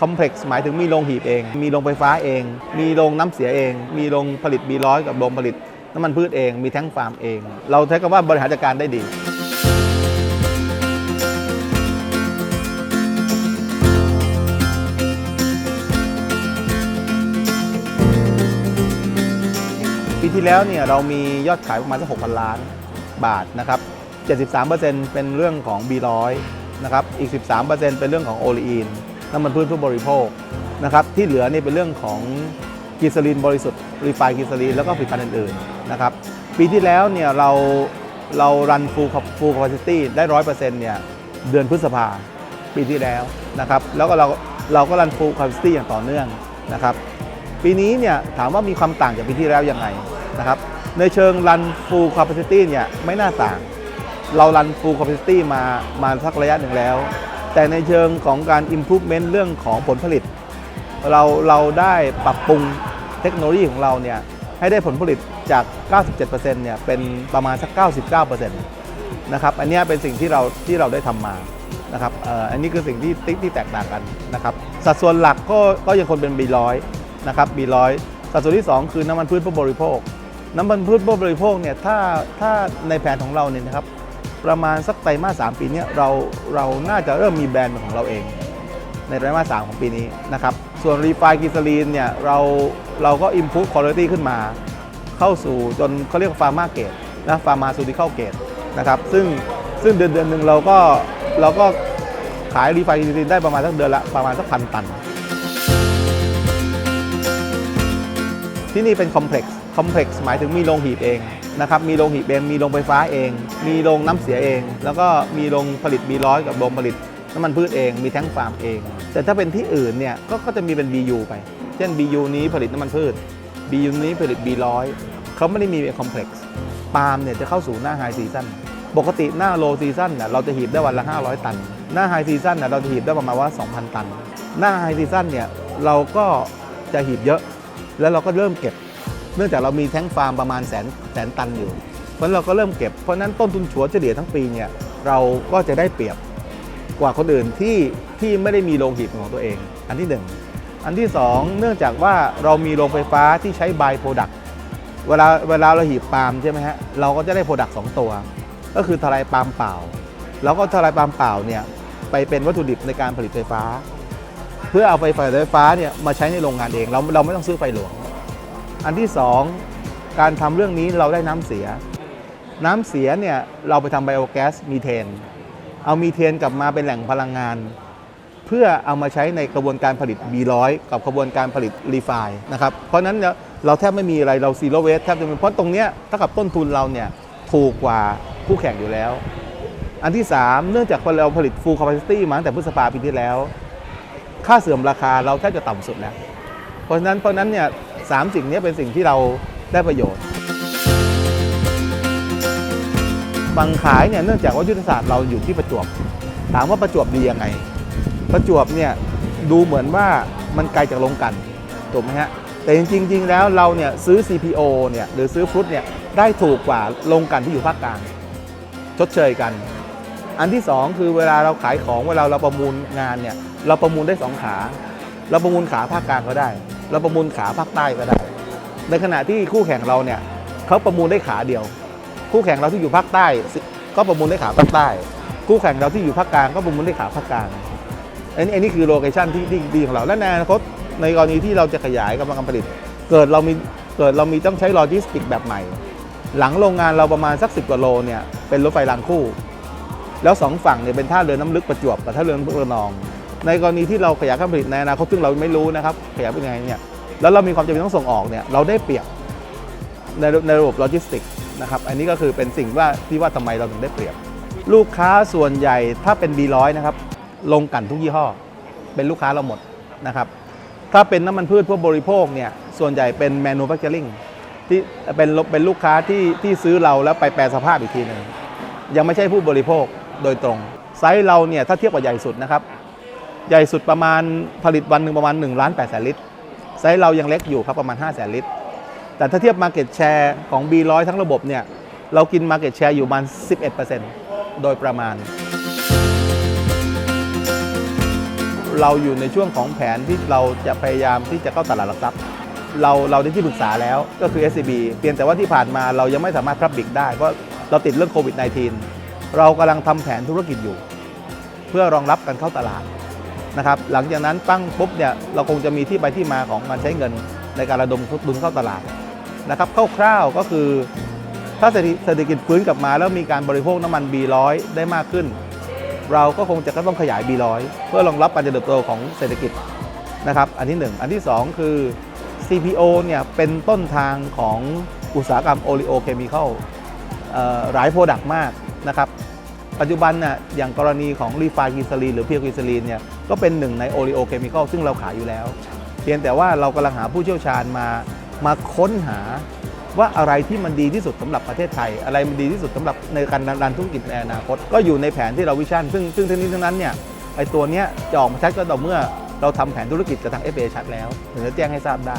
คอมเพล็กซ์หมายถึงมีโรงหีบเอง มีโรงไฟฟ้าเอง มีโรงน้ำเสียเอง มีโรงผลิตบีร้อยกับโรงผลิตน้ำมันพืชเอง มีแท้งฟาร์มเอง เราใช้คำว่าบริหารจัดการได้ดีปีที่แล้วเนี่ยเรามียอดขายประมาณสัก6,000 ล้านบาทนะครับ 73%เป็นเรื่องของ B100 นะครับ อีก 13%เป็นเรื่องของโอลีน น้ำมันพืชผู้บริโภคนะครับที่เหลือนี่เป็นเรื่องของกิสลีนบริสุทธิ์รีไฟกิสลีนแล้วก็ผลิตภัณฑ์อื่นๆนะครับปีที่แล้วเนี่ยเราเรารันฟูลฟูลค a ปซิตี้ได้100%เปอร์เซ็นต์เนี่ยเดือนพฤษภาปีที่แล้วนะครับแล้วก็เราเราก็รันฟูลค a ปซิตี้อย่างต่อเนื่องนะครับปีนี้เนี่ยถามว่ามีความต่างจากปีที่แล้วยังไงนะครับในเชิงรัน full capacity เนี่ยไม่น่าต่าง เรารัน full capacity มามาสักระยะหนึ่งแล้ว แต่ในเชิงของการ improvement เรื่องของผลผลิต เราเราได้ปรับปรุงเทคโนโลยีของเราเนี่ยให้ได้ผลผลิตจาก 97%เนี่ยเป็นประมาณสัก 99%นะครับ อันนี้เป็นสิ่งที่เราที่เราได้ทำมานะครับอ,อ,อันนี้คือสิ่งที่ที่ที่แตกต่างกันนะครับ สัดส่วนหลักก็ก็ยังคงเป็น B100 นะครับ B100 สัดส่วนที่ 2 คือน้ำมันพืชผู้บริโภค น้ำมันพืชผู้บริโภคเนี่ยถ้าถ้าในแผนของเราเนี่ยนะครับ ประมาณสักไตรมาส3ปีนี้เราเราน่าจะเริ่มมีแบรนด์เป็นของเราเอง ในไตรมาส3ของปีนี้นะครับ ส่วนรีไฟกิสลีนเนี่ยเราเราก็ improve quality ขึ้นมา เข้าสู่จนเขาเรียกฟาร์มาเกตนะฟาร์มาซูติเข้าเกตนะครับซึ่งซึ่งเดือนเดือนหนึ่งเราก็เราก็ขายรีไฟกิสลีนได้ประมาณสักเดือนละประมาณสักพันตัน ที่นี่เป็นคอมเพล็กซ์ คอมเพล็กซ์หมายถึงมีโรงหีบเองนะครับมีโรงหีบเองมีโรงไฟฟ้าเอง มีโรงน้ำเสียเอง แล้วก็มีโรงผลิต B100 กับโรงผลิตน้ำมันพืชเองมีแท้งฟาร์มเอง แต่ถ้าเป็นที่อื่นเนี่ยก็ก็จะมีเป็น BU ไป เช่น BU นี้ผลิตน้ำมันพืช BU นี้ผลิต B100 เขาไม่ได้มีเป็นคอมเพล็กซ์ปาล์มเนี่ยจะเข้าสู่หน้าไฮซีซั o นปกติหน้าโลซีซั o นเนี่ยเราจะหีบได้วันละ 500 ตัน หน้าไฮซีซั o นเนี่ยเราจะหีบได้ประมาณว่า 2,000 ตัน หน้าไฮซีซั o นเนี่ยเราก็จะหีบเยอะ แล้วเราก็เริ่มเก็บ เนื่องจากเรามีแท้งฟาร์มประมาณแสนแสนตันอยู่ เพราะเราก็เริ่มเก็บ เพราะนั้นต้นทุนถัวเฉลี่ยทั้งปีเนี่ยเราก็จะได้เปรียบกว่าคนอื่นที่ที่ไม่ได้มีโรงหีบของตัวเอง อันที่หนึ่งอันที่สองเนื่องจากว่าเรามีโรงไฟฟ้าที่ใช้บายโปรดักต์เวลาเวลาเราหีบปาล์มใช่ไหมฮะเราก็จะได้โปรดักต์สองตัว ก็คือทลายปาล์มเปล่า แล้วก็ทลายปาล์มเปล่าเนี่ยไปเป็นวัตถุดิบในการผลิตไฟฟ้า เพื่อเอาไฟไฟไฟฟ้าเนี่ยมาใช้ในโรงงานเองเราเราไม่ต้องซื้อไฟหลวง อันที่สองการทำเรื่องนี้เราได้น้ำเสีย น้ำเสียเนี่ยเราไปทำไบโอแก๊สมีเทน เอามีเทนกลับมาเป็นแหล่งพลังงาน เพื่อเอามาใช้ในกระบวนการผลิต B100 กับกระบวนการผลิตรีไฟนะครับ เพราะนั้นเนี่ยเราแทบไม่มีอะไรเราซีโรเวสแทบจะไม่เพราะตรงเนี้ยเท่ากับต้นทุนเราเนี่ยถูกกว่าคู่แข่งอยู่แล้ว อันที่ 3 เนื่องจากเราผลิต full capacity มาตั้งแต่พฤษภาปีที่แล้ว ค่าเสื่อมราคาเราแทบจะต่ำสุดแล้ว เพราะฉะนั้นเพราะนั้นเนี่ย สามสิ่งนี้เป็นสิ่งที่เราได้ประโยชน์บังขายเนี่ยเนื่องจากว่ายุทธศาสตร์เราอยู่ที่ประจวบ ถามว่าประจวบดียังไง ประจวบเนี่ยดูเหมือนว่ามันไกลจากโรงกันถูกไหมฮะแต่จริง ๆ แล้วเราเนี่ยซื้อ CPO เนี่ยหรือซื้อฟรุตเนี่ยได้ถูกกว่าโรงกันที่อยู่ภาคกลางชดเชยกัน อันที่สองคือเวลาเราขายของเวลาเราประมูลงานเนี่ยเราประมูลได้สองขา เราประมูลขาภาคกลางก็ได้ เราประมูลขาภาคใต้ก็ได้ ในขณะที่คู่แข่งเราเนี่ยเขาประมูลได้ขาเดียว คู่แข่งเราที่อยู่ภาคใต้ ก็ประมูลได้ขาภาคใต้ คู่แข่งเราที่อยู่ภาคกลางก็ประมูลได้ขาภาคกลางอันนี้อันนี้คือโลเคชันที่ดีของเราและในอนาคตในกรณีที่เราจะขยายกำลังการผลิต เกิดเรามีเกิดเรามีต้องใช้โลจิสติกแบบใหม่ หลังโรงงานเราประมาณสัก10กว่าโลเนี่ยเป็นรถไฟรางคู่ แล้วสองฝั่งเนี่ยเป็นท่าเรือน้ำลึกประจวบกับท่าเรือน้ำลึกระนอง ในกรณีที่เราขยายการผลิตในอนาคตซึ่งเราไม่รู้นะครับขยายเป็นไงเนี่ยแล้วเรามีความจำเป็นต้องส่งออกเนี่ยเราได้เปรียบในในระบบโลจิสติกนะครับอันนี้ก็คือเป็นสิ่งว่าที่ว่าทำไมเราถึงได้เปรียบ ลูกค้าส่วนใหญ่ถ้าเป็น B100 นะครับลงกันทุกยี่ห้อ เป็นลูกค้าเราหมดนะครับถ้าเป็นน้ำมันพืชพวกบริโภคเนี่ยส่วนใหญ่เป็น manufacturing ที่เป็นเป็นลูกค้าที่ที่ซื้อเราแล้วไปแปลสภาพอีกทีหนึ่งยังไม่ใช่ผู้บริโภคโดยตรงไซส์เราเนี่ยถ้าเทียบกับใหญ่สุดนะครับ ใหญ่สุดประมาณผลิตวันหนึ่งประมาณ1ล้าน8แสนลิตรไซส์เรายังเล็กอยู่ครับประมาณ5แสนลิตร แต่ถ้าเทียบ Market Share ของ B100 ทั้งระบบเนี่ยเรากิน Market Share อยู่ประมาณ 11%โดยประมาณ เราอยู่ในช่วงของแผนที่เราจะพยายามที่จะเข้าตลาดหลักทรัพย์ เราเราได้ที่ปรึกษาแล้วก็คือ SCB เพียงแต่ว่าที่ผ่านมาเรายังไม่สามารถพับบิกได้เพราะเราติดเรื่องโควิด -19 เรากำลังทำแผนธุรกิจอยู่ เพื่อรองรับการเข้าตลาด นะครับหลังจากนั้นปั้งปุ๊บเนี่ยเราคงจะมีที่ไปที่มาของการใช้เงินในการระดมทุนเข้าตลาดนะครับคร่าวๆก็คือถ้าเศรษฐกิจฟื้นกลับมา แล้วมีการบริโภคน้ำมัน B100 ได้มากขึ้น เราก็คงจะก็ต้องขยาย B100 เพื่อรองรับการเจริญเติบโตของเศรษฐกิจนะครับอันที่หนึ่งอันที่สองคือ CPO เนี่ยเป็นต้นทางของอุตสาหกรรมโอลิโอเคมีคอลหลายโปรดักต์มากนะครับ ปัจจุบันน่ะอย่างกรณีของรีไฟกิซาลีนหรือเพียวกิซาลีนเนี่ยก็เป็นหนึ่งในโอลิโอเคมีคอลซึ่งเราขายอยู่แล้ว เพียงแต่ว่าเรากำลังหาผู้เชี่ยวชาญมามาค้นหาว่าอะไรที่มันดีที่สุดสำหรับประเทศไทย อะไรมันดีที่สุดสำหรับในการดันธุรกิจในอนาคต ก็อยู่ในแผนที่เราวิชั่น ซึ่งซึ่งทั้งนี้ทั้งนั้นเนี่ยไอตัวเนี้ยจะออกมาชัดก็ต่อเมื่อเราทำแผนธุรกิจกับทาง FA ชัดแล้วถึงจะแจ้งให้ทราบได้